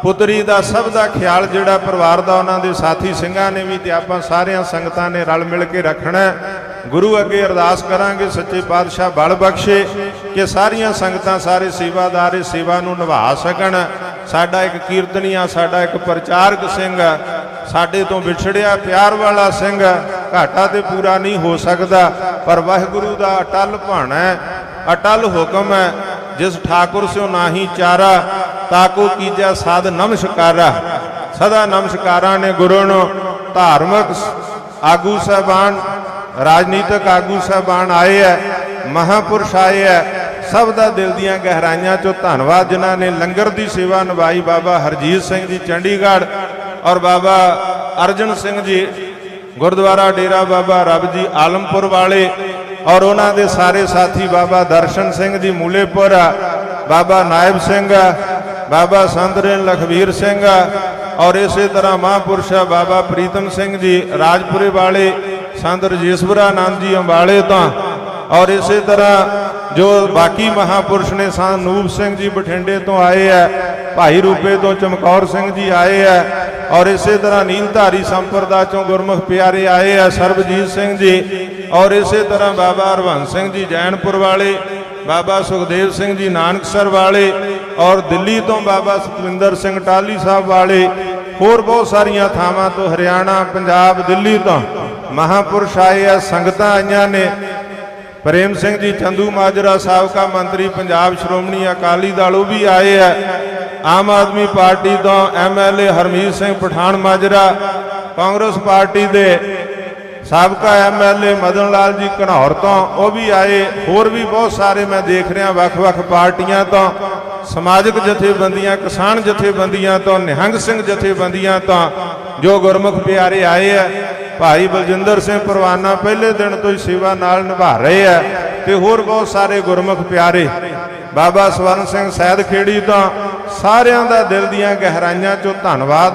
ਪੁੱਤਰੀ ਦਾ, ਸਭ ਦਾ ਖਿਆਲ ਜਿਹੜਾ ਪਰਿਵਾਰ ਦਾ ਉਹਨਾਂ ਦੇ ਸਾਥੀ ਸਿੰਘਾਂ ਨੇ ਵੀ ਤੇ ਆਪਾਂ ਸਾਰਿਆਂ ਸੰਗਤਾਂ ਨੇ ਰਲ ਮਿਲ ਕੇ ਰੱਖਣਾ ਗੁਰੂ ਅੱਗੇ ਅਰਦਾਸ ਕਰਾਂਗੇ, ਸੱਚੇ ਪਾਤਸ਼ਾਹ ਬਲ ਬਖਸ਼ੇ ਕਿ ਸਾਰੀਆਂ ਸੰਗਤਾਂ ਸਾਰੇ ਸੇਵਾਦਾਰ ਇਸ ਸੇਵਾ ਨੂੰ ਨਿਭਾ ਸਕਣ। ਸਾਡਾ ਇੱਕ ਕੀਰਤਨੀਆ, ਸਾਡਾ ਇੱਕ ਪ੍ਰਚਾਰਕ ਸਿੰਘ, ਸਾਡੇ ਤੋਂ ਵਿਛੜਿਆ ਪਿਆਰ ਵਾਲਾ ਸਿੰਘ, ਘਾਟਾ ਤੇ ਪੂਰਾ ਨਹੀਂ ਹੋ ਸਕਦਾ, ਪਰ ਵਾਹਿਗੁਰੂ ਦਾ ਅਟਲ ਭਾਣਾ ਹੈ ਅਟਲ ਹੁਕਮ ਹੈ, ਜਿਸ ਠਾਕੁਰ ਸਿਓ ਨਾਹੀ ਚਾਰਾ ਤਾਕੋ ਕੀਜੈ ਸਾਧ ਨਮਸਕਾਰਾ। ਸਦਾ ਨਮਸਕਾਰਾਂ ਨੇ ਗੁਰੂ ਨੂੰ ਧਾਰਮਿਕ ਆਗੂ ਸਾਹਿਬਾਨ, ਰਾਜਨੀਤਿਕ ਆਗੂ ਸਾਹਿਬਾਨ ਆਏ ਹੈ, ਮਹਾਪੁਰਸ਼ ਆਏ ਹੈ। ਸਭ ਦਾ ਦਿਲ ਦੀਆਂ ਗਹਿਰਾਈਆਂ ਚੋਂ ਧੰਨਵਾਦ, ਜਿਨ੍ਹਾਂ ਨੇ ਲੰਗਰ ਦੀ ਸੇਵਾ ਨਿਭਾਈ, ਬਾਬਾ ਹਰਜੀਤ ਸਿੰਘ ਜੀ ਚੰਡੀਗੜ੍ਹ ਔਰ ਬਾਬਾ ਅਰਜਨ ਸਿੰਘ ਜੀ, ਗੁਰਦੁਆਰਾ ਡੇਰਾ ਬਾਬਾ ਰੱਬ ਜੀ ਆਲਮਪੁਰ ਵਾਲੇ ਔਰ ਉਹਨਾਂ ਦੇ ਸਾਰੇ ਸਾਥੀ ਬਾਬਾ ਦਰਸ਼ਨ ਸਿੰਘ ਜੀ ਮੂਲੇਪੁਰ, ਬਾਬਾ ਨਾਇਬ ਸਿੰਘ, ਬਾਬਾ ਸੰਤਰਨ ਲਖਵੀਰ ਸਿੰਘ ਔਰ ਇਸੇ ਤਰ੍ਹਾਂ ਮਹਾਂਪੁਰਸ਼ ਬਾਬਾ ਪ੍ਰੀਤਮ ਸਿੰਘ ਜੀ, ਰਾਜਪੁਰੇ ਵਾਲੇ ਸੰਤ ਰਜੇਸ਼ਵਰਾ ਆਨੰਦ ਜੀ ਅੰਬਾਲੇ ਤੋਂ ਔਰ ਇਸੇ ਤਰ੍ਹਾਂ ਜੋ ਬਾਕੀ ਮਹਾਪੁਰਸ਼ ਨੇ ਸੰਤ ਨੂਪ ਸਿੰਘ ਜੀ ਬਠਿੰਡੇ ਤੋਂ ਆਏ ਹੈ, ਭਾਈ ਰੂਪੇ ਤੋਂ ਚਮਕੌਰ ਸਿੰਘ ਜੀ ਆਏ ਹੈ ਔਰ ਇਸੇ ਤਰ੍ਹਾਂ ਨੀਲਧਾਰੀ ਸੰਪਰਦਾ ਚੋਂ ਗੁਰਮੁਖ ਪਿਆਰੇ ਆਏ ਆ ਸਰਬਜੀਤ ਸਿੰਘ ਜੀ ਔਰ ਇਸੇ ਤਰ੍ਹਾਂ ਬਾਬਾ ਹਰਵੰਸ ਸਿੰਘ ਜੀ ਜੈਨਪੁਰ ਵਾਲੇ, ਬਾਬਾ ਸੁਖਦੇਵ ਸਿੰਘ ਜੀ ਨਾਨਕਸਰ ਵਾਲੇ ਔਰ ਦਿੱਲੀ ਤੋਂ ਬਾਬਾ ਸਤਵਿੰਦਰ ਸਿੰਘ ਟਾਲੀ ਸਾਹਿਬ ਵਾਲੇ, ਹੋਰ ਬਹੁਤ ਸਾਰੀਆਂ ਥਾਵਾਂ ਤੋਂ ਹਰਿਆਣਾ, ਪੰਜਾਬ, ਦਿੱਲੀ ਤੋਂ ਮਹਾਪੁਰਸ਼ ਆਏ ਆ, ਸੰਗਤਾਂ ਆਈਆਂ ਨੇ। ਪ੍ਰੇਮ ਸਿੰਘ ਜੀ, ਚੰਦੂ ਮਾਜਰਾ ਸਾਬਕਾ ਮੰਤਰੀ, ਪੰਜਾਬ ਸ਼੍ਰੋਮਣੀ ਅਕਾਲੀ ਦਲ, ਉਹ ਵੀ ਆਏ ਆ। ਆਮ ਆਦਮੀ ਪਾਰਟੀ ਤੋਂ ਐਮਐਲਏ ਹਰਮੀਤ ਸਿੰਘ ਪਠਾਨ ਮਾਜਰਾ, ਕਾਂਗਰਸ ਪਾਰਟੀ ਦੇ ਸਾਬਕਾ ਐਮਐਲਏ ਮਦਨ ਲਾਲ ਜੀ ਘਨੌਰ ਤੋਂ, ਉਹ ਵੀ ਆਏ, ਹੋਰ ਵੀ ਬਹੁਤ ਸਾਰੇ ਮੈਂ ਦੇਖ ਰਿਹਾ ਵੱਖ-ਵੱਖ ਪਾਰਟੀਆਂ ਤੋਂ, ਸਮਾਜਿਕ ਜਥੇਬੰਦੀਆਂ, ਕਿਸਾਨ ਜਥੇਬੰਦੀਆਂ ਤੋਂ, ਨਿਹੰਗ ਸਿੰਘ ਜਥੇਬੰਦੀਆਂ ਤੋਂ, ਜੋ ਗੁਰਮੁਖ ਪਿਆਰੇ ਆਏ ਆ, ਭਾਈ ਬਲਜਿੰਦਰ ਸਿੰਘ ਪਰਵਾਨਾ ਪਹਿਲੇ ਦਿਨ ਤੋਂ ਹੀ ਸੇਵਾ ਨਾਲ ਨਿਭਾ ਰਹੇ ਆ, ਤੇ ਹੋਰ ਬਹੁਤ ਸਾਰੇ ਗੁਰਮੁਖ ਪਿਆਰੇ, ਬਾਬਾ ਸਵਰਨ ਸਿੰਘ ਸੈਦ ਖੇੜੀ ਤੋਂ, ਸਾਰਿਆਂ ਦਾ ਦਿਲ ਦੀਆਂ ਗਹਿਰਾਈਆਂ ਚੋਂ ਧੰਨਵਾਦ ਹੈ